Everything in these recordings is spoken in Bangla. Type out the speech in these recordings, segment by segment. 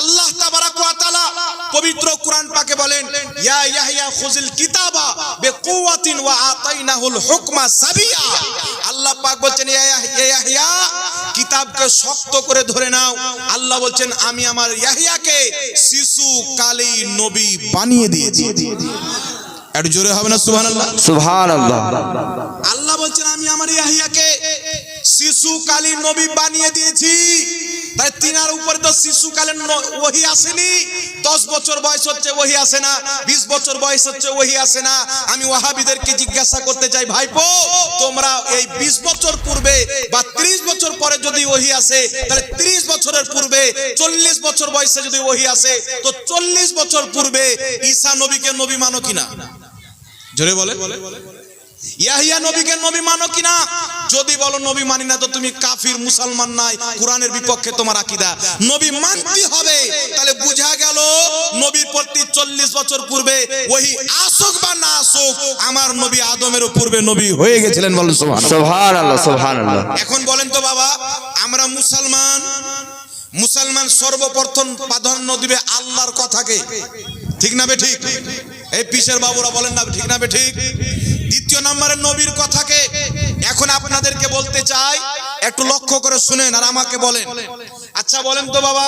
আল্লাহ তাবারাক ওয়া তাআলা পবিত্র কোরআন পাকে বলেন ইয়া ইয়াহইয়া খুযিল কিতাবা বিকুওয়াতিন ওয়া আতাইনাহুল হুকমা সাবিয়া। আল্লাহ পাক ইয়া ইয়াহইয়া ইয়াহইয়া কিতাবকে শক্ত করে ধরে নাও। আল্লাহ বলছেন আমি আমার ইয়াহইয়াকে শিশু কালী নবী বানিয়ে দিয়েছি। একটু জোরে হবে না সুবহানাল্লাহ? সুবহানাল্লাহ। আল্লাহ বলছেন আমি আমার ইয়াহিয়াকে শিশুকালীন নবী বানিয়ে দিয়েছি। তাই তিনার উপরে তো শিশুকালীন ন- ওহি আসেনি। দশ বছর বয়স হচ্ছে, ওহি আসে না। বিশ বছর বয়স হচ্ছে, ওহি আসে না। আমি ওয়াহাবিদেরকে জিজ্ঞাসা করতে চাই, ভাইপো, তোমরা এই বিশ বছর পূর্বে বা ত্রিশ বছর পরে যদি ওহি আসে, তাহলে ত্রিশ বছরের পূর্বে চল্লিশ বছর বয়সে যদি ওহি আসে, তো চল্লিশ বছর পূর্বে ঈসা নবীকে নবী মানো কিনা? জোরে বলে ইয়াহিয়া নবীকে নবী মানো কিনা? যদি বলো নবী মানি না তো তুমি কাফির মুসলমান নাই কোরআনের বিপক্ষে তোমার আকীদা। নবী মানতে হবে। তাহলে বুঝা গেল নবীর প্রতি চল্লিশ বছর পূর্বে ওহি আসুক বা না আসুক আমার নবী আদমেরও পূর্বে নবী হয়ে গেছিলেন বলেন সুবহানাল্লাহ সুবহানাল্লাহ। এখন বলেন তো বাবা আমরা মুসলমান মুসলমান সর্বপ্রথম প্রাধান্য দিবে আল্লাহর কথাকে। ঠিক না ঠিক? এই পিসের বাবুরা বলেন না, ঠিক না ঠিক? দ্বিতীয় নম্বরের নবীর কথাকে এখন আপনাদেরকে বলতে চাই, একটু লক্ষ্য করে শুনেন আর আমাকে বলেন। আচ্ছা বলেন তো বাবা,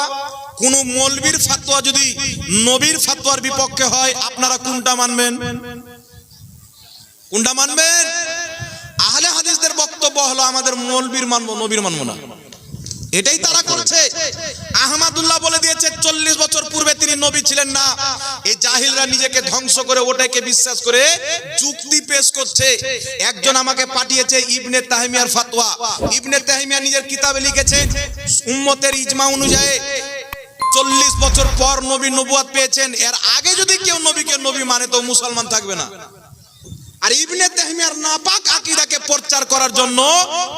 কোন মৌলবীর ফাতোয়া যদি নবীর ফাতোয়ার বিপক্ষে হয়, আপনারা কোনটা মানবেন? কোনটা মানবেন? আহলে হাদিসদের বক্তব্য হলো, আমাদের মৌলবীর মানবো, নবীর মানবো না। এটাই তারা করছে। আহমদুল্লাহ বলে দিয়েছে, চল্লিশ বছর পূর্বে তিনি নবী ছিলেন না। এই জাহিলরা নিজেকে ধ্বংস করে ওটাকে বিশ্বাস করে যুক্তি পেশ করছে। একজন আমাকে পাঠিয়েছে ইবনে তাহমিয়ার ফাতোয়া। ইবনে তাহমিয়া নিজের কিতাবে লিখেছে উম্মতের ইজমা অনুযায়ী চল্লিশ বছর পর নবী নবুয়াত পেয়েছেন। এর আগে যদি কেউ নবীকে নবী মানে তো মুসলমান থাকবে না। আর ইবনে তাহমিয়ার নাপাক আকীদাকে প্রচার করার জন্য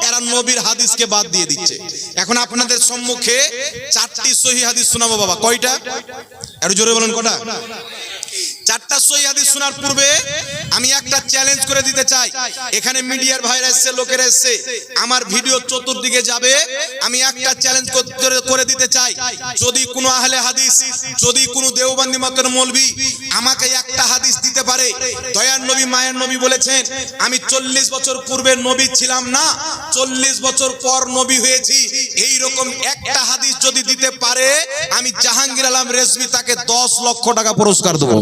এরা নবীর হাদিসকে বাদ দিয়ে দিচ্ছে। এখন আপনাদের সম্মুখে চারটি সহি হাদিস শোনাবো বাবা। কয়টা? আর জোরে বলেন, কটা? চারটা সহি হাদিস শোনার পূর্বে আমি একটা চ্যালেঞ্জ করে দিতে চাই। এখানে মিডিয়ার ভাইরা এসছে, লোকেরা এসছে। আমার ভিডিও চতুর্দিকে যাবে। আমি একটা চ্যালেঞ্জ করে দিতে চাই। যদি কোনো আহলে হাদিস, যদি কোনো দেওবন্দি মতের মৌলবি আমাকে একটা হাদিস দিতে পারে, দয়ার নবী, মায়ের নবী বলেছেন, আমি চল্লিশ বছর পূর্বে নবী ছিলাম না, চল্লিশ বছর পর নবী হয়েছি। এই রকম একটা হাদিস যদি দিতে পারে, আমি জাহাঙ্গীর আলম রেজবি তাকে দশ লক্ষ টাকা পুরস্কার দেবো।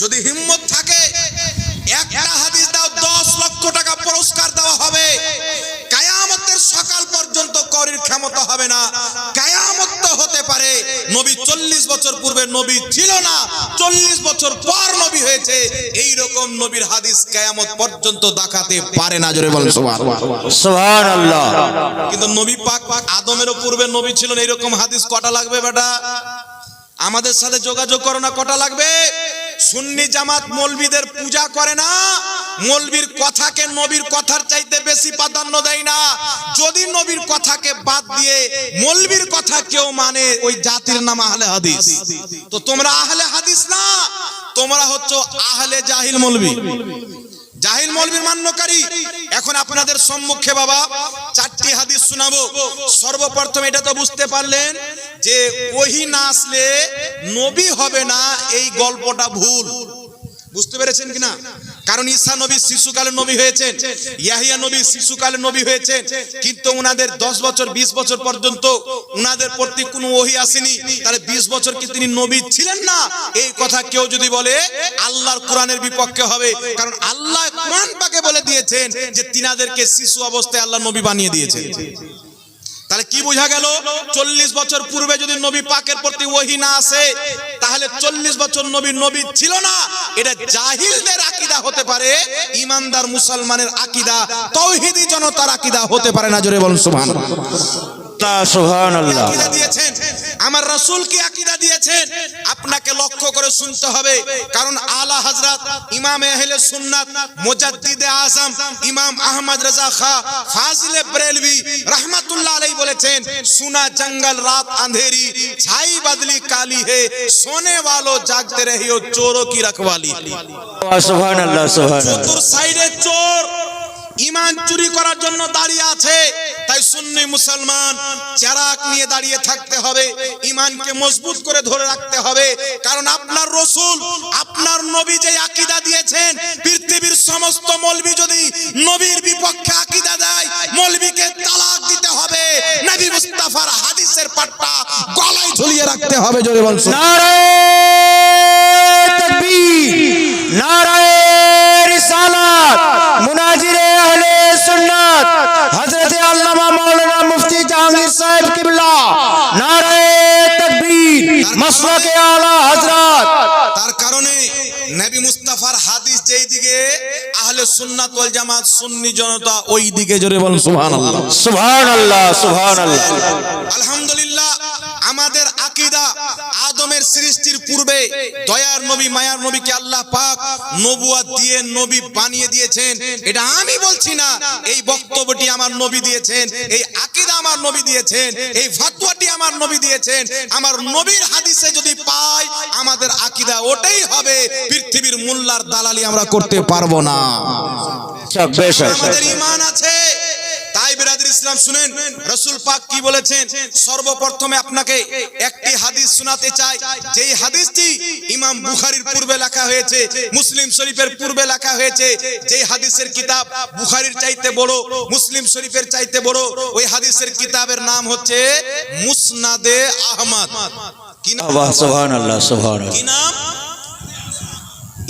যদি হিম্মত থাকে একটা হাদিস দাও দশ লক্ষ টাকা পুরস্কার দেওয়া হবে। সকাল পর্যন্ত করির ক্ষমতা হবে না। কায়ামত হতে পারে। নবী চল্লিশ বছর পূর্বে নবী ছিল না। চল্লিশ বছর পর নবী হয়েছে। এই রকম নবীর হাদিস কায়ামত পর্যন্ত দেখাতে পারে না। জোরে বলেন সুবহানাল্লাহ। কিন্তু নবী পাক পাক আদমেরও পূর্বে নবী ছিলেন। এইরকম হাদিস কটা লাগবে বেটা? আমাদের সাথে যোগাযোগ করো না কটা লাগবে? সুন্নি জামাত মৌলবীদের পূজা করে না। মৌলবীর কথাকে নবীর কথার চাইতে বেশি প্রাধান্য দেয় না। যদি নবীর কথাকে বাদ দিয়ে মৌলবীর কথা কেউ মানে ওই জাতির নাম আহলে হাদিস। তো তোমরা আহলে হাদিস না, তোমরা হচ্ছে আহলে জাহিল মৌলবী। জাহিল মৌলবীর মান্যকারী। এখন আপনাদের সম্মুখে বাবা, চারটি হাদিস শোনাবো। সর্বপ্রথম এটা তো বুঝতে পারলেন যে, ওহি না আসলে নবী হবে না, এই গল্পটা ভুল। বুঝতে পেরেছেন কিনা? কারণ ঈসা নবী শিশুকালে নবী হয়েছেন, ইয়াহিয়া নবী শিশুকালে নবী হয়েছেন, কিন্তু উনাদের দশ বছর, বিশ বছর পর্যন্ত উনাদের প্রতি কোনো ওহি আসেনি। তাহলে বিশ বছর কি তিনি নবী ছিলেন না? এই কথা কেউ যদি বলে, আল্লাহর কোরআনের বিপক্ষে হবে। কারণ আল্লাহ কোরআন পাকে বলে দিয়েছেন যে তিনাদেরকে শিশু অবস্থায় আল্লাহ নবী বানিয়ে দিয়েছেন। তাহলে কি বোঝা গেল? চল্লিশ বছর পূর্বে যদি নবী পাকের প্রতি ওহি না আসে তাহলে চল্লিশ বছর নবী নবী ছিল না। এটা জাহিলদের আকিদা হতে পারে ইমানদার মুসলমানের আকিদা তৌহিদি জনতার আকিদা হতে পারে না জোরে বলুন সুবহান তা দিয়েছেন। আমার রাসুল কি আকিদা দিয়েছেন? আপনাকে লক্ষ্য করে শুনতে হবে। কারণ আলা হজরত ইমাম এহলে সুন্নাত মুজাদ্দিদে আজম ইমাম আহমদ রাজা খা ফাজিলে ব্রেলভি রহমাতুল্লাহ আলাই বলেছেন সোনা জঙ্গল রাত আন্ধেরি ছাই বাদলি কালি হে সোনে ওয়ালো জাগতে রহিও চোরো কি রাখওয়ালি সুবহানাল্লাহ সুবহানাল্লাহ। চতুর সাইডে চোর ইমান চুরি করার জন্য দাঁড়িয়ে আছে। তাই সুন্নি মুসলমান চারাক নিয়ে দাঁড়িয়ে থাকতে হবে ইমানকে মজবুত করে ধরে রাখতে হবে। কারণ আপনার রসুল, আপনার নবী যে আকীদা দিয়েছেন, পৃথিবীর সমস্ত মলবি যদি নবীর বিপক্ষে আকীদা দেয়, মলবিকে তালাক দিতে হবে। নবী মুস্তাফার হাদিসের পাট্টা গলায় ঝুলিয়ে রাখতে হবে, জোরে বলছো নারে তাকবীর নারে রিসালাত মুনাজিরে আহলে সুন্নাত হযরত আল্লামা মাওলানা মুফতি জাহাঙ্গীর সাহেব কিবলা নারে তাকবীর মাসলাকে আলা হযরত। তার কারণে নবী মুস্তাফার হাদিস যেই দিকে আহলে সুন্নাত ওয়াল জামাত সুন্নি জনতা ওই দিকে জোরে বলুন সুবহানাল্লাহ। সুবহানাল্লাহ সুবহানাল্লাহ। আলহামদুলিল্লাহ আমাদের আকীদা আদমের সৃষ্টির পূর্বে দয়ার নবী মায়ার নবীকে আল্লাহ পাক নবুয়াত দিয়ে নবী বানিয়ে দিয়েছেন। এটা আমি বলছি না এই বক্তব্যটি আমার নবী দিয়েছেন এই আকীদা আমার নবী দিয়েছেন এই ফতোয়াটি আমার নবী দিয়েছেন। আমার নবীর হাদিসে যদি পাই আমাদের আকিদা ওটাই হবে পৃথিবীর মোল্লার দালালি আমরা করতে পারব না। সব আমাদের ইমান আছে তাই বিরাদের ইসলাম শুনেন রসুল পাক কি বলেছেন? সর্বপ্রথমে আপনাকে একটি হাদিস শোনাতে চাই। যেই হাদিসটি ইমাম বুখারীর পূর্বে লেখা হয়েছে মুসলিম শরীফের পূর্বে লেখা হয়েছে যেই হাদিসের কিতাব বুখারীর চাইতে বড় মুসলিম শরীফের চাইতে বড় ওই হাদিসের কিতাবের নাম হচ্ছে মুসনাদে আহমদ। কি নাম?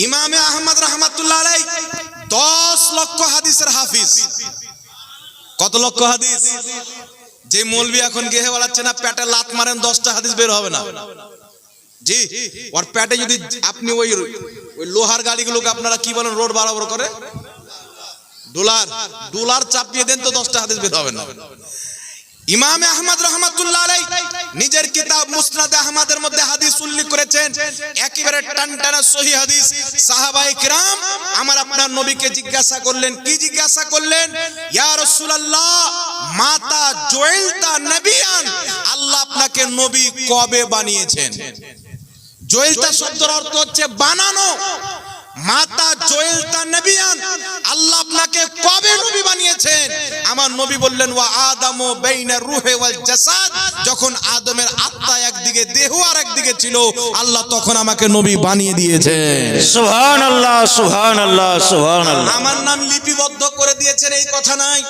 ইমামে আহমদ রহমাতুল্লাহ আলাই দশ লক্ষ হাদিসের হাফিজ। কত লক্ষ হাদিস? যে মৌলবি এখন গেহে বলাচ্ছে না প্যাটে লাত মারেন, দশটা হাদিস বের হবে না। জি, ওর প্যাটে যদি আপনি ওই ওই লোহার গাড়িগুলোকে আপনারা কি বলেন, রোড বরাবর করে? ডোলার ডোলার চাপিয়ে দেন তো দশটা হাদিস বের হবে না। ইমাম আহমদ রহমাতুল্লাহ নিজের কিতাব মুসনাদ আহমদের মধ্যে হাদিস উল্লেখ করেছেন। একেবারে টানটানা সহি হাদিস। সাহাবাই কিরাম আমার আপনার নবীকে জিজ্ঞাসা করলেন, কি জিজ্ঞাসা করলেন? ইয়া রাসূলুল্লাহ, মাতা জুয়েলতা নবিয়ান। আল্লাহ আপনাকে নবী কবে বানিয়েছেন? জুয়েলতা শব্দের অর্থ হচ্ছে বানানো। মাতা জয়েলতা নবিয়ান, আল্লাহ আপনাকে কবে নবী বানিয়েছেন? নবী বললেন ওয়া আদামু বাইনা রুহে ওয়াল জাসাদ। যখন আদমের আত্মা একদিকে দেহ আর একদিকে ছিল আল্লাহ তখন আমাকে নবী বানিয়ে দিয়েছে সুবহানাল্লাহ সুবহানাল্লাহ সুবহানাল্লাহ। আমার নাম লিপিবদ্ধ করে দিয়েছেন এই কথা নাই।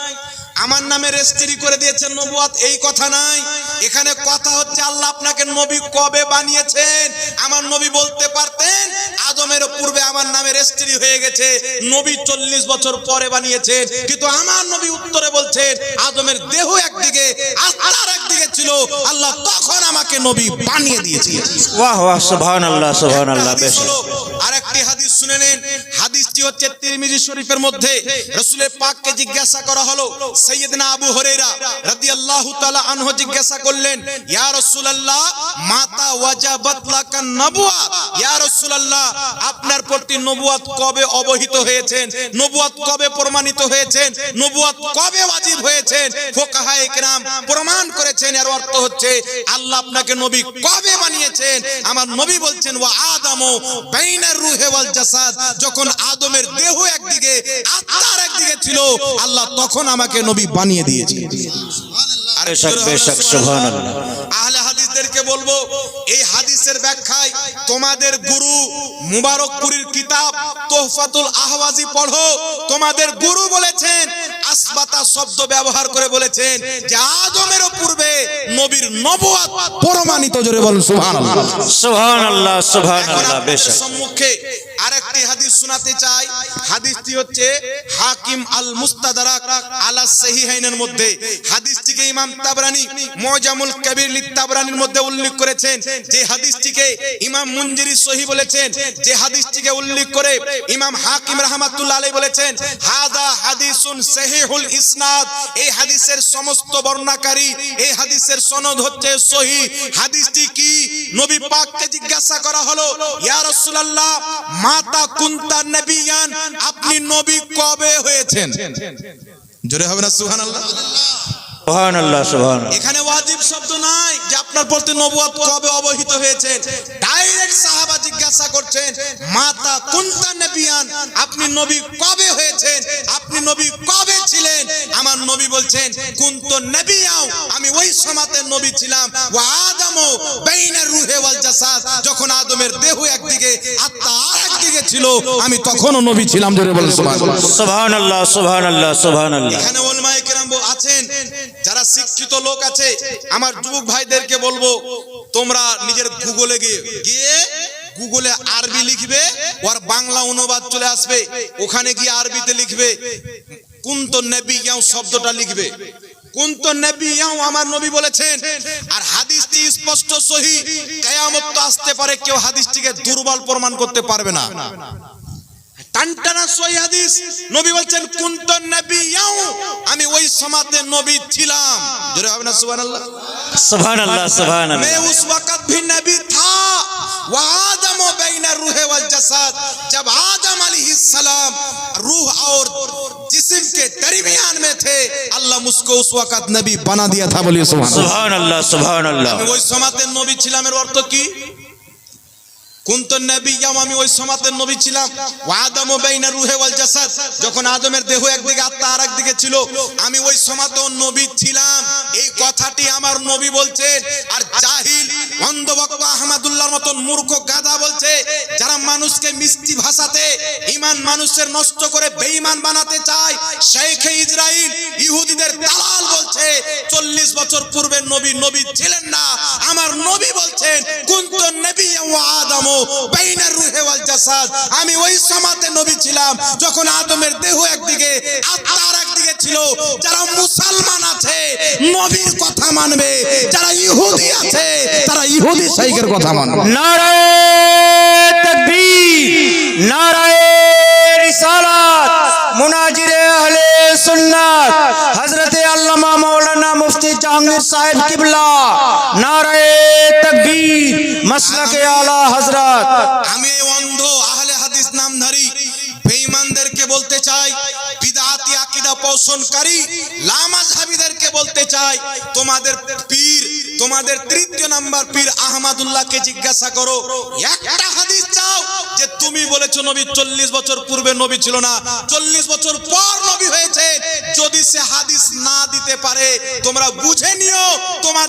আমার নামে রেজিস্ট্রি করে দিয়েছেন নবুয়াত এই কথা নাই। এখানে কথা হচ্ছে আল্লাহ আপনাকে নবী কবে বানিয়েছেন? আমার নবী বলতে পারতেন আদমের পূর্বে আমার নামে রেজিস্ট্রি হয়ে গেছে নবী চল্লিশ বছর পরে বানিয়েছেন। কিন্তু আমার নবী উত্তরে বলছেন আদমের দেহ একদিকে আল্লাহর একদিকে ছিল। আল্লাহ তখন আমাকে নবী বানিয়ে দিয়েছে ওয়াহ ওয়াহ সুবহানাল্লাহ সুবহানাল্লাহ হলো আরেকটি হাদিস শুনে নেন। হাদিসটি হচ্ছে তিরমিজি শরীফের মধ্যে। রাসূলের পাককে জিজ্ঞাসা করা হলো সাইয়েদনা আবু হুরায়রা রাদিয়াল্লাহু তাআলা আনহু জিজ্ঞাসা করলেন, ইয়া রাসূলুল্লাহ, মাতা ওয়াজাবাত লাকা নবুয়া? ইয়া রাসূলুল্লাহ, আপনার প্রতি নবুয়াত কবে অবহিত হয়েছেন? নবুয়াত কবে প্রমাণিত হয়েছেন? নবুয়াত কবে ওয়াজিব হয়েছেন? ফুকাহায়ে কিরাম প্রমাণ করেছেন। এর অর্থ হচ্ছে, আল্লাহ আপনাকে নবী কবে বানিয়েছেন? আমার নবী বলছেন, ওয়া আদামু বাইনার রুহে ওয়াল জাসাদ। যখন আদমের দেহ একদিকে, আত্মার একদিকে ছিল, আল্লাহ তখন আমাকে নবী বানিয়ে দিয়েছে আর বেশক বেশক সুবহানাল্লাহ। আহলে হাদিসদেরকে বলব এই হাদিসের ব্যাখ্যায় তোমাদের গুরু মুবারকপুরীর কিতাব তোহফাতুল আহওয়াজি পড়ো। তোমাদের গুরু বলেছেন আসবাতা শব্দ ব্যবহার করে বলেছেন যে আদমেরও পূর্বে নবীর নবুয়াত প্রমাণিত জোরে বলুন সুবহানাল্লাহ। সুবহানাল্লাহ সুবহানাল্লাহ আপনাদের সম্মুখে আরেকটি হাদিস শোনাতে চাই। হাদিসটি হচ্ছে হাকিম আল মুস্তাদরাক আলা সহিহাইনের মধ্যে। হাদিসটিকে ইমাম তাবরানি মুজামুল কবির তাবরানির মধ্যে উল্লেখ করেছেন, যে হাদিসটিকে ইমাম মুনজিরি সহি বলেছেন, যে হাদিসটিকে উল্লেখ করে ইমাম হাকিম রাহমাতুল্লাহ আলাইহি বলেছেন, হাদা হাদিসুন সহিহুল ইসনাদ এই হাদিসের সমস্ত বর্ণনাকারী এই হাদিসের সনদ হচ্ছে সহি। হাদিসটি কি? নবী পাককে জিজ্ঞাসা করা হলো, ইয়া রাসূলুল্লাহ, মাতা কুনতা নবিয়ান আপনি নবী কবে হয়েছেন? জোরে হবে না, সুবহানাল্লাহ? এখানে ওয়াজিব শব্দ নাই যে আপনার প্রতি নবুয়ত কবে অবহিত হয়েছে। ডাইরেক্ট সাহাবা জিজ্ঞাসা করছেন মাতা কুনতা নবিয়ান? আপনি নবী কবে হয়েছেন? আপনি নবী কবে ছিলেন? আমার নবী বলছেন কুন্ত নবিয়াও? আমি ওই সমাতের নবী ছিলাম। ওয়া আদমও বাইনা রুহে ওয়াল জাসাদ। যখন আদমের দেহ একদিকে আত্মা আরেকদিকে ছিল আমি তখনও নবী ছিলাম জোরে বলেন সুবহানাল্লাহ। সুবহান আল্লাহ সুবহান আল্লাহ সুবহান আল্লাহ এখানে ওলমায়ে কেরাম আছেন যারা শিক্ষিত লোক আছে, আমার যুবক ভাইদেরকে বলব, তোমরা নিজের গুগলে গিয়ে গিয়ে গুগলে আরবি লিখবে, ওর বাংলা অনুবাদ চলে আসবে, ওখানে গিয়ে আরবিতে লিখবে, কুন্ত নবী শব্দটা লিখবে। আমার নবী বলেছেন, আর হাদিসটি স্পষ্ট সহি, কিয়ামত আসতে পারে, কেউ হাদিসটিকে দুর্বল প্রমাণ করতে পারবে না। টানটানা সহি হাদিস নবী বলছেন কুন্ত নবী ইয়াও আমি ওই সমাতে নবী ছিলাম জোরে হবে না সুবহানাল্লাহ সুবহান আল্লাহ সুবহান मैं আল্লাহ उस वक्त भी नबी था वो आदम और बैन रूह वल जसद जब आदम सलाम रूह और जिस्म के दरमियान में थे अल्लाह मुझको उस वक्त नबी बना दिया था बोलिए सुभान अल्लाह। সুবহান আল্লাহ সুবহান আল্লাহ আমি ওই সমাতের নবী ছিলাম এর অর্থ কি কুন্ত নবী ইয়াম যারা মানুষকে মিষ্টি ভাষাতে ইমান মানুষের নষ্ট করে বেঈমান বানাতে চায় শেখে ইসরাইল ইহুদিদের দালাল বলছে, চল্লিশ বছর পূর্বে নবী নবী ছিলেন না। আমার নবী বলছেন কুন্ত নবী আমি ওই সমাতে নবী ছিলাম, যখন আদমের দেহ একদিকে আত্মা আর একদিকে ছিল। যারা মুসলমান আছে, নবীর কথা মানবে। যারা ইহুদি আছে, তারা ইহুদি শাইখের কথা মানবে। আল্লামা মাওলানা মুফতি জাহাঙ্গীর সাহেব কিবলা মাসলাকে আলা হযরত। আমি অন্ধ আহলে হাদিস নামধারী বেঈমানদেরকে বলতে চাই বিদআতি আকীদা পোষণকারী লামাযহাবীদেরকে বলতে চাই, তোমাদের পীর, তোমাদের তৃতীয় নাম্বার পীর আহমদুল্লাহকে জিজ্ঞাসা করো, একটা হাদিস চাও যে তুমি বলেছ নবী চল্লিশ বছর পূর্বে নবী ছিল না, চল্লিশ বছর পর নবী হয়েছে, যদি সে হাদিস না দিতে পারে, তোমরা বুঝে নিও তোমাদেরকে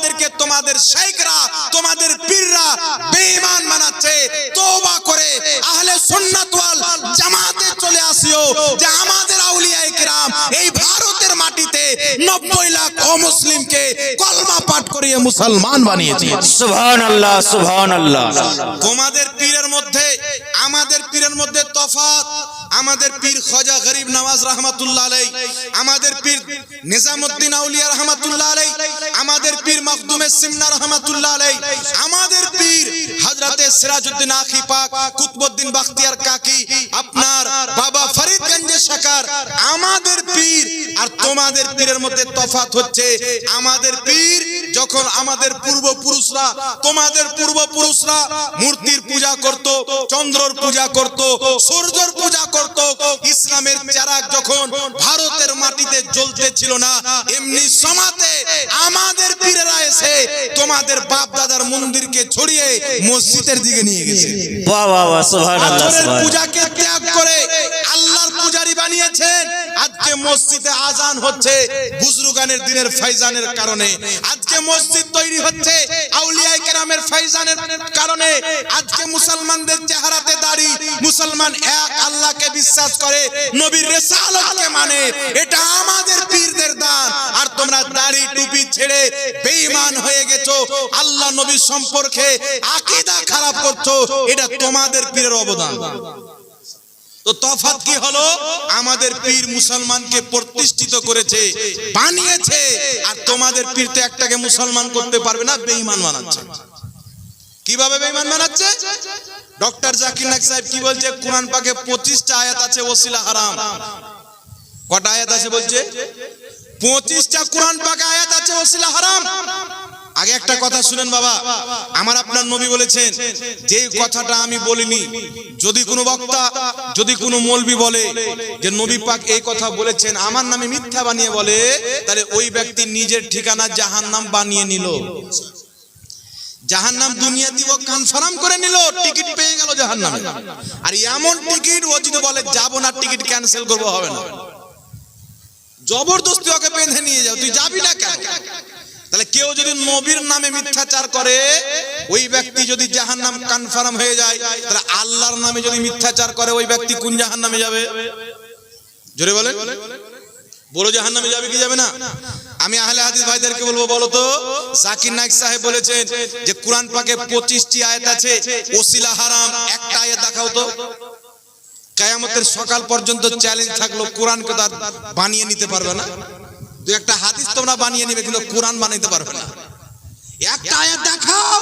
করিয়ে মুসলমান বানিয়েছে। সুবহানাল্লাহ সুবহানাল্লাহ। তোমাদের আল্লাহ মধ্যে আমাদের পীর খজা গরিব নওয়াজ রহমাতুল্লাহ আলাই আমাদের পীর নিজামুদ্দিন আউলিয়া রহমাতুল্লাহ আলাই আমাদের পীর মখদুমে সিমনা রহমাতুল্লাহ আলাই আমাদের পীর হযরতে সিরাজউদ্দিন আখি পাক কুতবুদ্দিন বখতিয়ার কাকি, আপনার বাবা ফরিদগঞ্জের শাকার আমাদের পীর। আর তোমাদের পীরের মধ্যে তফাত হচ্ছে আমাদের পীর, যখন আমাদের পূর্বপুরুষরা, তোমাদের পূর্বপুরুষরা মূর্তির পূজা করত, চন্দ্রর পূজা করত, সূর্যর ছিল না এমনি সমাতে আমাদের পীরেরা এসে তোমাদের বাপ দাদার মন্দিরকে ছড়িয়ে মসজিদের দিকে নিয়ে গেছে। বাহ বাহ বাহ সুবহানাল্লাহ। পূজাকে ত্যাগ মসজিদে আজান হচ্ছে বুজরুগানের দিনের ফাইজানের কারণে। আজকে মসজিদ তৈরি হচ্ছে আউলিয়ায়ে কেরামের ফাইজানের কারণে। আজকে মুসলমানদের চেহারাতে দাড়ি। মুসলমান এক আল্লাহকে বিশ্বাস করে, নবীর রেসালতকে মানে। এটা আমাদের পীরদের দান। আর তোমরা দাড়ি টুপি ছেড়ে বেঈমান হয়ে গেছো। আল্লাহ নবীর সম্পর্কে আকীদা খারাপ করছ। এটা তোমাদের পীরের অবদান। তো তফাৎ কি হলো? আমাদের পীর মুসলমানকে প্রতিষ্ঠিত করেছে, বানিয়েছে, আর তোমাদের পীর তো একটাকে মুসলমান করতে পারবে না, বেঈমান বানাচ্ছে। কীভাবে বেঈমান বানাচ্ছে? ডক্টর জাকির নাইক সাহেব কি বলছে? কোরআন পাকে 25টা আয়াত আছে, ওসিলা হারাম। কটা আয়াত আছে বলছে? 25টা কোরআন পাকে আয়াত আছে, ওসিলা হারাম। আগে একটা কথা শুনেন বাবা। আমার আপনার নবী বলেছেন যে কথাটা আমি বলিনি যদি কোনো বক্তা যদি কোনো মৌলবি বলে যে নবী পাক এই কথা বলেছেন আমার নামে মিথ্যা বানিয়ে বলে তাহলে ওই ব্যক্তি নিজের ঠিকানা জাহান নাম বানিয়ে নিল। জাহান নাম দুনিয়া দিব কনফার্ম করে নিল টিকিট পেয়ে গেল জাহান্নামে। আর এমন টিকিট ও যদি বলে যাব না টিকিট ক্যান্সেল করব হবে না। জবরদস্তি ওকে বেঁধে নিয়ে যাও তুই যাবি না কেন? তাহলে কেউ যদি নবীর নামে মিথ্যাচার করে, ওই ব্যক্তি যদি জাহান্নাম কনফার্ম হয়ে যায়, তাহলে আল্লাহর নামে যদি মিথ্যাচার করে, ওই ব্যক্তি কোন জাহান্নামে যাবে? জোরে বলে বড় জাহান্নামে যাবে কি যাবে না? আমি আহলে হাদিস ভাইদেরকে বলব, বলো তো, জাকির নাইক সাহেব বলেছেন যে কোরআন পাকে পঁচিশটি আয়াত আছে, ওসিলা হারাম, একটা আয়াত দেখাও তো। কায়ামতের সকাল পর্যন্ত চ্যালেঞ্জ থাকল, কোরআনকে তার বানিয়ে নিতে পারবে না। দু একটা হাদিস তোমরা বানিয়ে নিবে কিন্তু কোরআন বানাইতে পারবে না। একটা আয়াত দেখাও।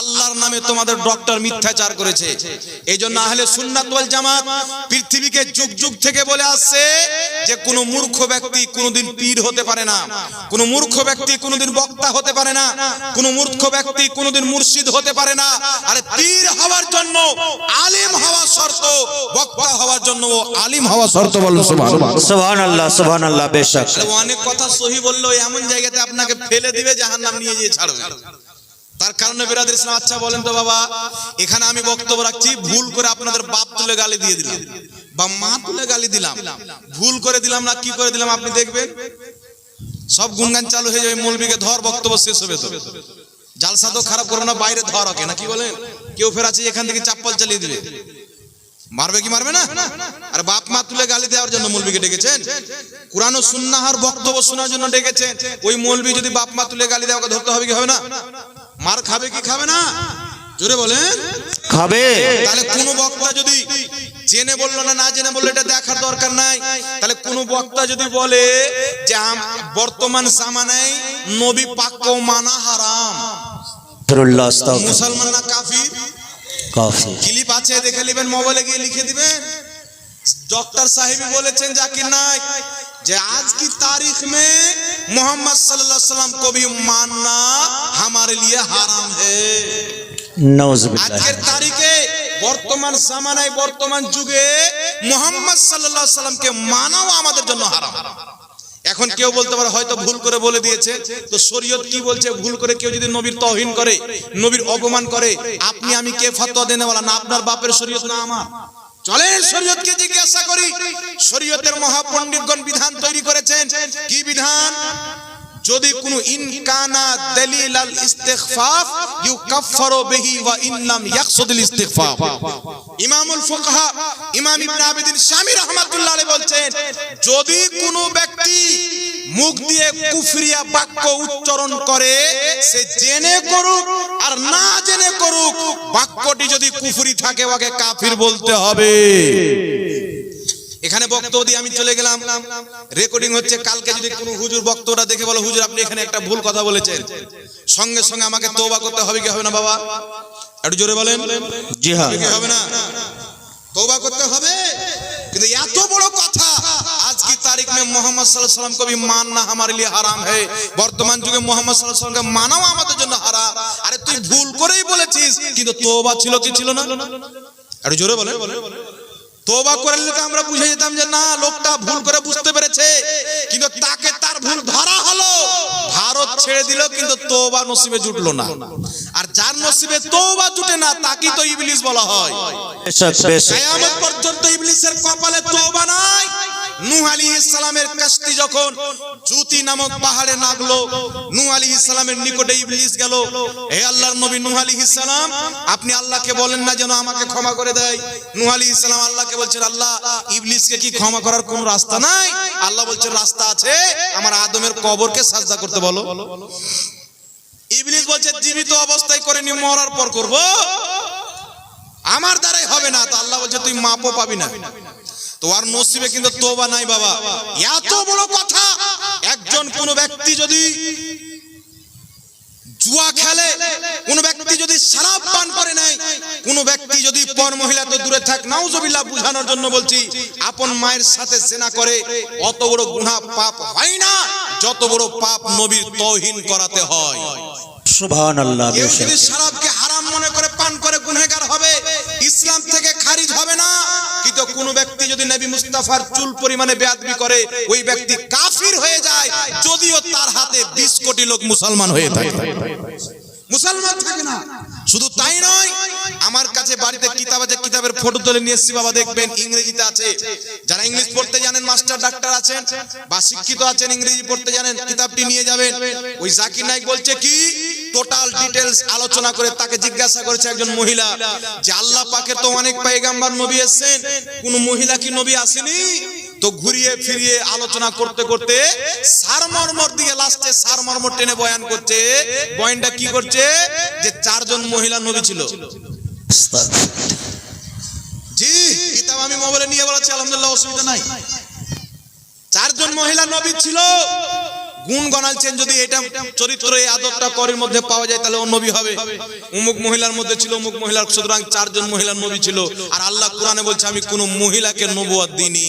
আল্লাহর নামে তোমাদের ডক্টর মিথ্যাচার করেছে। এই জন্য আহলে সুন্নাত ওয়াল জামাত পৃথিবীকে যুগ যুগ থেকে বলে আসছে যে কোন মূর্খ ব্যক্তি কোনোদিন পীর হতে পারে না কোন মূর্খ ব্যক্তি কোনোদিন বক্তা হতে পারে না কোন মূর্খ ব্যক্তি কোনোদিন মুর্শিদ হতে পারে না। আরে পীর হওয়ার জন্য আলিম হওয়া শর্ত বক্তা হওয়ার জন্য আলিম হওয়া শর্ত বলুন সুবহানাল্লাহ। সুবহান আল্লাহ বেশক। অনেক কথা সহি বলল এমন জায়গাতে আপনাকে ফেলে দিবে জাহান্নাম নিয়ে গিয়ে ছাড়বে। তার কারণে বিরাদের ইসলাম আচ্ছা বলেন তো বাবা, এখানে আমি বক্তব্য রাখছি, ভুল করে আপনাদের বাপ তুলে গালি দিয়ে দিলাম, বা মা তুলে গালি দিলাম, ভুল করে দিলাম না, কি করে দিলাম আপনি দেখবেন? সব গুনগান চালু হয়ে যাবে, মৌলবীকে ধর, বক্তব্য শেষ হবে তো। জালসা তো খারাপ করব না, বাইরে ধর ওকে, না কি বলেন? কেউ ফের আছে, এখান থেকে চাপ্পল চালিয়ে দিবে। মারবে কি মারবে না? আর বাপ মা তুলে গালি দেওয়ার জন্য মৌলবীকে ডেকেছেন? কোরআন সুন্নাহার বক্তব্য শোনার জন্য ডেকেছেন? ওই মৌলবী যদি বাপ মা তুলে গালি দেওয়াকে ধরতে হবে কি হবে না? মার খাবে কি খাবে না? জোরে বলেন। খাবে। তাহলে কোন বক্তা যদি জেনে বলল না না জেনে বলল এটা দেখার দরকার নাই। তাহলে কোন বক্তা যদি বলে যে বর্তমান জামানায় নবী পাক্য মানা হারাম। মুসলমান না কাফির? ক্লিপ আছে দেখে নেবেন মোবাইলে গিয়ে লিখে দিবেন। ডক্টর সাহেবই বলেছেন জাকির নাই যে आज की तारीख में मोहम्मद सल्लल्लाहु अलैहि वसल्लम को भी मानना हमारे लिए हराम है নাউজুবিল্লাহ আজকের তারিখে বর্তমান জামানায় বর্তমান যুগে মোহাম্মদ সাল্লাল্লাহু আলাইহি সাল্লামকে মানাও আমাদের জন্য হারাম এখন কেউ বলতে পারে হয়তো ভুল করে বলে দিয়েছে তো শরীয়ত কি বলছে ভুল করে কেউ যদি নবীর তহিন করে নবীর অপমান করে আপনি আমি কে ফতোয়া দেনে বলা না আপনার বাপের শরীয়ত না আমার চলেন শরীয়তকে জিজ্ঞাসা করি। শরীয়তের মহাপণ্ডিতগণ বিধান তৈরি করেছেন। কি বিধান? যদি কোনো ইনকানা দলিল আল ইস্তিগফাফ, ইউকাফফারু বিহি ওয়া ইনলাম ইয়াকসুদুল ইস্তিগফাফ। ইমামুল ফুকাহা, ইমাম ইবনে আবিদিন শামী রাহমাতুল্লাহ আলাইহি বলছেন, যদি কোনো ব্যক্তি মুখ দিয়ে কুফরিয়া বাক্য উচ্চারণ করে, সে জেনে করুক আর না জেনে করুক, বাক্যটি যদি কুফরি থাকে, ওকে কাফির বলতে হবে। এখানে বক্তব্য দিয়ে আমি চলে গেলাম রেকর্ডিং হচ্ছে কালকে যদি কোনো হুজুর বক্তব্যটা দেখে বলো হুজুর আপনি এখানে একটা ভুল কথা বলেছেন সঙ্গে সঙ্গে আমাকে তওবা করতে হবে কি হবে না বাবা একটু জোরে বলেন জি হ্যাঁ হবে কি হবে না তওবা করতে হবে কিন্তু এত বড় কথা আজ কি তারিখ में मोहम्मद सल्लल्लाहु अलैहि वसल्लम को भी मानना हमारे लिए हराम है বর্তমান যুগে মোহাম্মদ সাল্লাল্লাহু আলাইহি ওয়াসাল্লামকে মানাও আমাদের জন্য হারাম আরে তুই ভুল করেই বলেছিস কিন্তু তওবা ছিল কি ছিল না একটু জোরে বলেন তোবা করলে তো আমরা বুঝে যেতাম যে না, লোকটা ভুল করে বুঝতে পেরেছে, কিন্তু তাকে তার ভুল ধরা ছেড়ে দিল কিন্তু তোবা নসিবে জুটলো না। আর যার নসিবে তোবা জুটে না তাকে তো ইবলিস বলা হয়। কিয়ামত পর্যন্ত ইবলিসের কপালে তোবা নাই। নূহ আলাইহিস সালামের কাশতি যখন জুতি নামক পাহাড়ে নাগলো নূহ আলাইহিস সালামের নিকটে ইবলিস গেল হে আল্লাহর নবী নূহ আলাইহিস সালাম আপনি আল্লাহকে বলেন না যেন আমাকে ক্ষমা করে দেয়? নূহ আলাইহিস সালাম আল্লাহকে বলছেন আল্লাহ ইবলিসকে কি ক্ষমা করার কোনো রাস্তা নাই? আল্লাহ বলছেন রাস্তা আছে আমার আদমের কবরকে সাজদা করতে বলো। ইবলিস বলছে, জীবিত অবস্থায় করে নি মরার পর করব। আমার দ্বারাই হবে না। তো আল্লাহ বলছে, তুই মাপও পাবি না। তোমার নসিবে কিন্তু তোবা নাই বাবা। এত বড় কথা। একজন কোন ব্যক্তি যদি জুয়া খেলে কোন ব্যক্তি যদি শরাব পান করে নাই কোন ব্যক্তি যদি পর মহিলা তো দূরে থাক নাও জবিল্লা বুঝানোর জন্য বলছি আপন মায়ের সাথে সেনা করে অত বড় গুনাহ পাপ হয় না যত বড় পাপ নবীর তহিন করাতে হয়। সুবহানাল্লাহ কেউ যদি কোন ব্যক্তি যদি নবী মুস্তাফার চুল পরিমাণে বেয়াদবি করে, ওই ব্যক্তি কাফির হয়ে যায়, যদিও তার হাতে 20 কোটি লোক মুসলমান হয়ে থাকে। মুসলমান থাকে না। শুধু তাই নয়, আমার কাছে বাড়িতে কিতাব আছে, কিতাবের ফটো তুলে নিয়ে এসেছি, বাবা দেখবেন, ইংরেজিতে আছে। যারা ইংলিশ পড়তে জানেন, মাস্টার, ডাক্তার আছেন, বা শিক্ষিত আছেন, ইংরেজি পড়তে জানেন, কিতাবটি নিয়ে যাবেন। ওই জাকির নাইক বলছে কি টোটাল ডিটেলস আলোচনা করে তাকে জিজ্ঞাসা করেছে একজন মহিলা, যে আল্লাহ পাকের তো অনেক পাইগাম্বার নবী এসেছেন, কোন মহিলা কি নবী আসেনি? তো ঘুরিয়ে ফিরিয়ে আলোচনা করতে করতে সারমর্মর দিকে লাস্টে সারমর্মর টেনে বয়ান করছে। বয়ানটা কি করছে? যে চারজন মহিলা নবী ছিল। জি, কিতাব আমি মোবাইলে নিয়ে বলেছি, আলহামদুলিল্লাহ অসুবিধা নাই। চারজন মহিলা নবী ছিল। গুণ গণালছেন যদি এটা চরিত্র, এই আদরটা করের মধ্যে পাওয়া যায়, তাহলে ও নবী হবে। অমুক মহিলার মধ্যে ছিল অমুক মহিলার সুতরাং চারজন মহিলার নবী ছিল। আর আল্লাহ কোরআনে বলছে, আমি কোনো মহিলাকে নবুয়াত দিইনি।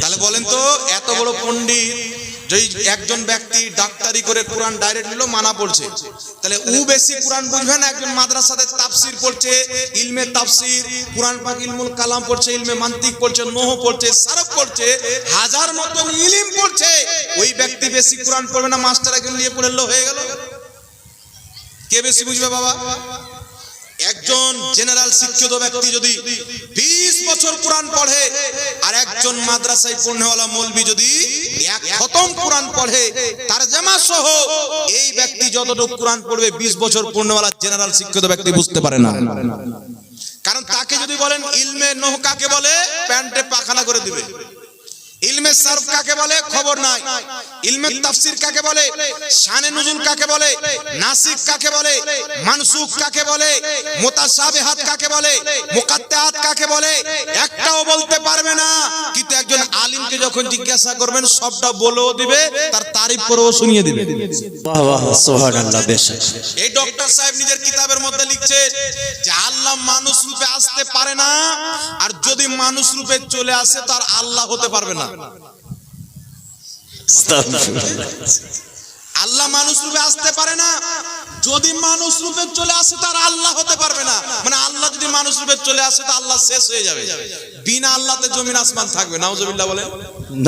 তাহলে বলেন তো এত বড় পণ্ডিত যদি একজন ব্যক্তি ডাক্তারি করে কোরআন ডাইরেক্ট নিল মানা পড়ছে। তাহলে ও বেশি কোরআন বুঝবে না একজন মাদ্রাসাতে তাফসির পড়ছে ইলমে তাফসির কোরআন পাক ইলমুল কালাম পড়ছে ইলমে মান্তিক পড়ছে নোহ পড়ছে সারফ পড়ছে হাজার মতন ইলিম পড়ছে। ওই ব্যক্তি বেশি কোরআন পড়বে না মাস্টার একজন নিয়ে পড়ল হয়ে গেল। কে বেশি বুঝবে বাবা? একজন জেনারেল শিক্ষিত ব্যক্তি যদি 20 বছর কোরআন পড়ে, আর একজন মাদ্রাসায় পড়নেওয়ালা মৌলবি যদি এক খতম কোরআন পড়ে, তার জামা সহ এই ব্যক্তি যতটুকু কোরআন পড়বে 20 বছর পড়নেওয়ালা জেনারেল শিক্ষিত ব্যক্তি বুঝতে পারে না। কারণ তাকে যদি বলেন, ইলমে নোহ কাকে বলে, প্যান্টে পাখানা করে দিবে। ইলমে সারফ কাকে বলে? খবর নাই। ইলমে তাফসির কাকে বলে? শানে নুজুল কাকে বলে? নাসিক কাকে বলে? কাকে বলে? মুতাসাবিহাত কাকে বলে? মুকাত্তাআত কাকে বলে? একটাও বলতে পারবে না। কিন্তু একজন আলিমকে যখন জিজ্ঞাসা করবেন সবটা বলেও দিবে তার তারিফ করেও শুনিয়ে দিবে। বাহ বাহ এই ডক্টর সাহেব নিজের কিতাবের মধ্যে লিখছে যে আল্লাহ মানুষ রূপে আসতে পারে না আর যদি মানুষ রূপে চলে আসে তার আল্লাহ হতে পারবে না। আল্লাহ মানুষ রূপে আসতে পারে না। যদি মানুষ রূপে চলে আসে তার আল্লাহ হতে পারবে না। মানে আল্লাহ যদি মানুষ রূপে চলে আসে তো আল্লাহ শেষ হয়ে যাবে। বিনা আল্লাহতে জমিন আসমান থাকবে। নাউজুবিল্লাহ বলেন।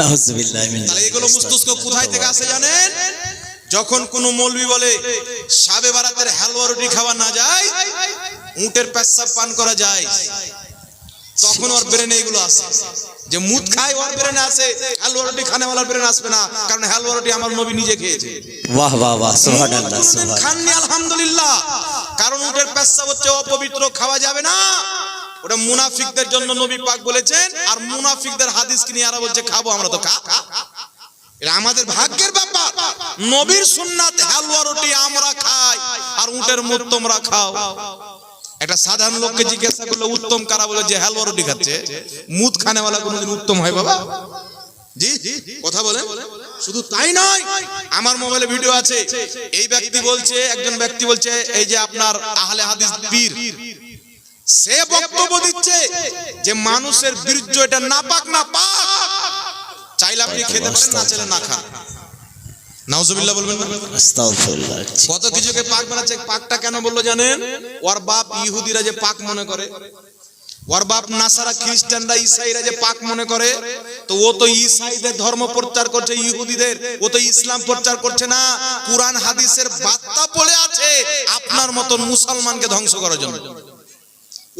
নাউজুবিল্লাহ তাহলে এগুলো মস্তিষ্ক কোথায় থেকে আসে জানেন? যখন কোন মৌলবি বলে সাবে বারাতের হালুয়া রুটি খাওয়া না যায় উটের পেশাব পান করা যায়। তখন ওর ব্রেনে এগুলো আসে যে মুদ খায় ওর ব্রেনে আসে হালুয়া রুটি খানে ওয়ালার ব্রেনে আসবে না কারণ হালুয়া রুটি আমার নবী নিজে খেয়েছে। বাহ বাহ বাহ সুবহান আল্লাহ কোনদিন সুবহান খাননি আলহামদুলিল্লাহ। কারণ উটের পেশাব হচ্ছে অপবিত্র খাওয়া যাবে না। ওটা মুনাফিকদের জন্য নবী পাক বলেছেন আর মুনাফিকদের হাদিস কি নিয়ে আরা বলছে খাব আমরা তো খা। এটা আমাদের ভাগ্যের ব্যাপার। নবীর সুন্নাত হালুয়া রুটি আমরা খাই আর উটের মুখ তোমরা খাও। একটা সাধারণ লোককে জিজ্ঞাসা করলে, উত্তম কারা? বলে যে হালুয়া রুটি খাচ্ছে। মুদ খানেওয়ালা কোনোদিন উত্তম হয় বাবা। জি, কথা বলে শুধু তাই নয়, আমার মোবাইলে ভিডিও আছে। এই ব্যক্তি বলছে, একজন ব্যক্তি বলছে, এই যে আপনার আহলে হাদিস পীর, সে বক্তব্য দিচ্ছে যে মানুষের বীর্য এটা নাপাক না পাক। চাইলে আপনি খেতে পারেন, না চাইলে না খান। নাউজুবিল্লাহ বলবেন না? আস্তাগফিরুল্লাহ। কত কিছুকে পাক বানাচ্ছে পাকটা কেন বলল জানেন? ওর বাপ ইহুদিরা যে পাক মনে করে ওর বাপ নাসারা খ্রিস্টানরা ইসাইরা যে পাক মনে করে তো ও তো ইসাইদের ধর্ম প্রচার করছে ইহুদিদের। ও তো ইসলাম প্রচার করছে না কোরআন হাদিসের বার্তা পড়ে আছে আপনার মতন মুসলমানকে ধ্বংস করার জন্য।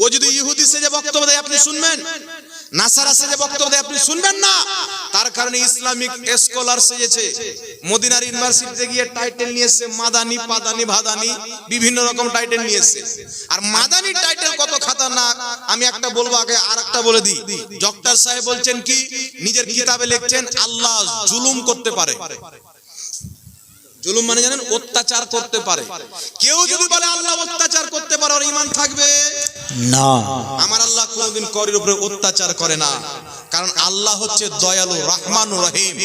ও যদি ইহুদি সে যে বক্তব্য দেয় আপনি শুনবেন? নাসারা শুনবেন না। তার কারণে ইসলামিক মদিনার ইউনিভার্সিটিতে গিয়ে টাইটেল মাদানি, পাদানি, ভাদানি, বিভিন্ন রকম টাইটেল আর মাদানি টাইটেল কত আমি একটা বলব আগে, আর একটা বলে ডক্টর সাহেব বলছেন কি, নিজের কিতাবে লিখছেন, আল্লাহ জুলুম করতে পারে। জুলুম মানে জানেন অত্যাচার করতে পারে। কেউ যদি বলে আল্লাহ অত্যাচার করতে পারে ওর ইমান থাকবে? না। আমার আল্লাহ কোনদিন করের উপরে অত্যাচার করে না। কারণ আল্লাহ হচ্ছে দয়ালু রহমান রহিম।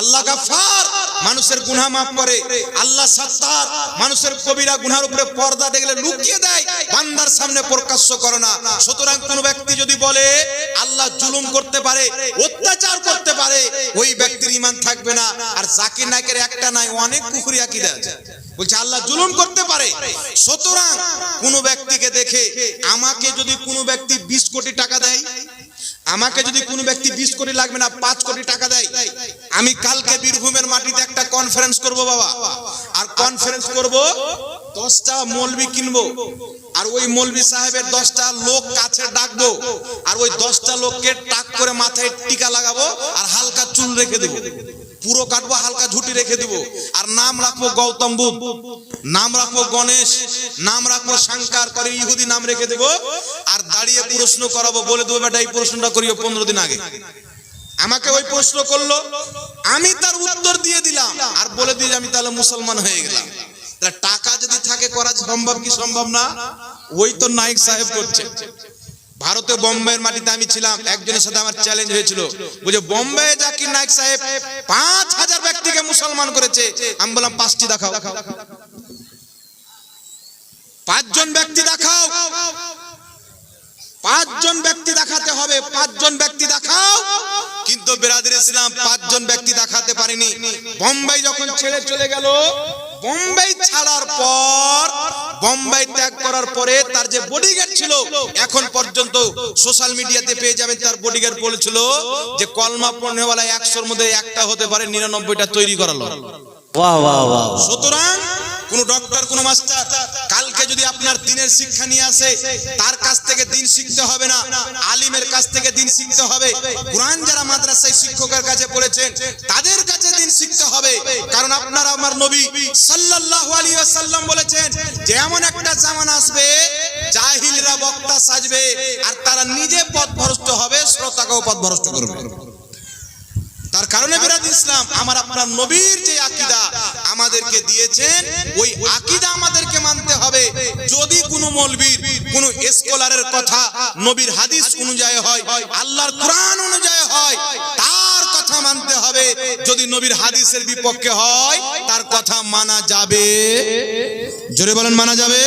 আল্লাহ গাফার মানুষের গুনাহ মাফ করে। আল্লাহ সত্তার মানুষের কবিরা গুনার উপরে পর্দা দেখলে লুকিয়ে দেয় বান্দার সামনে প্রকাশ্য করে না। সুতরাং কোন ব্যক্তি যদি বলে আল্লাহ জুলুম করতে পারে অত্যাচার করতে পারে ওই ব্যক্তির ইমান থাকবে না। আর জাকির নায়কের একটা নাই অনেক আমি কালকে বীরভূমের মাটিতে একটা কনফারেন্স করব বাবা। আর কনফারেন্স করব, দশটা মলবি কিনবো। আর ওই মলবি সাহেবের দশটা লোক কাছে ডাকবো। আর ওই দশটা লোককে টাক করে মাথায় টিকা লাগাবো আর হালকা চুল রেখে দেবো। পুরো কাটবো, হালকা ঝুটি রেখে দিব। আর নাম রাখব গৌতম বুদ্ধ নাম রাখব গণেশ। নাম রাখব শঙ্কর করে ইহুদি নাম রেখে দেবো। আর দাঁড়িয়ে প্রশ্ন করাবো, বলে দেবো, বেটা, এই প্রশ্নটা করিও পনেরো দিন আগে। আমাকে ওই প্রশ্ন করল, আমি তার উত্তর দিয়ে দিলাম। আর বলে দিয়ে আমি তাহলে মুসলমান হয়ে গেলাম। টাকা যদি থাকে, করা সম্ভব কি সম্ভব না? ওই তো নাইক সাহেব করছে। ভারতে বোম্বের মাটিতে আমি ছিলাম। একজনের সাথে আমার চ্যালেঞ্জ হয়েছিল। বুঝে বোম্বে জাকির নায়ক সাহেব পাঁচ হাজার ব্যক্তিকে মুসলমান করেছে। আমি বললাম, পাঁচটি দেখাও। পাঁচজন ব্যক্তি দেখাও। পাঁচজন ব্যক্তি দেখাতে হবে। পাঁচজন ব্যক্তি দেখাও। কিন্তু বেরাদের ইসলাম পাঁচজন ব্যক্তি দেখাতে পারেনি। বোম্বাই যখন ছেড়ে চলে গেল বোম্বাই ছাড়ার পর বোম্বাই ত্যাগ করার পরে তার যে বডিগার্ড ছিল এখন পর্যন্ত সোশ্যাল মিডিয়াতে পেয়ে যাবেন তার বডিগার্ড বলেছিল যে কলমা পড়নেওয়ালা একশোর মধ্যে একটা হতে পারে নিরানব্বইটা তৈরি করালো। সুতরাং কোন ডক্টর কোন মাস্টার কালকে যদি আপনার দিনের শিক্ষা নিয়ে আসে, তার কাছ থেকে দিন শিখতে হবে না, আলিমের কাছ থেকে দিন শিখতে হবে। কোরআন যারা মাদ্রাসায় শিক্ষকের কাছে পড়েছেন, তাদের কাছে দিন শিখতে হবে। কারণ আপনারা আমার নবী সাল্লাল্লাহু আলাইহি ওয়াসাল্লাম বলেছেন, যে এমন একটা জামানা আসবে, জাহিলরা বক্তা সাজবে, আর তারা নিজে পথভ্রষ্ট হবে, শ্রোতাকেও পথভ্রষ্ট করবে। তার কারণে বিরাট ইসলাম আমার আপনার নবীর যে আকিদা আমাদেরকে দিয়েছেন, ওই আকিদা আমাদেরকে মানতে হবে। যদি কোনো মৌলবীর, কোনো স্কলারের কথা নবীর হাদিস অনুযায়ী হয়, আল্লাহর কোরআন অনুযায়ী হয়, তার কথা মানতে হবে। যদি নবীর হাদিসের বিপক্ষে হয়, তার কথা মানা যাবে। জোরে বলেন মানা যাবে।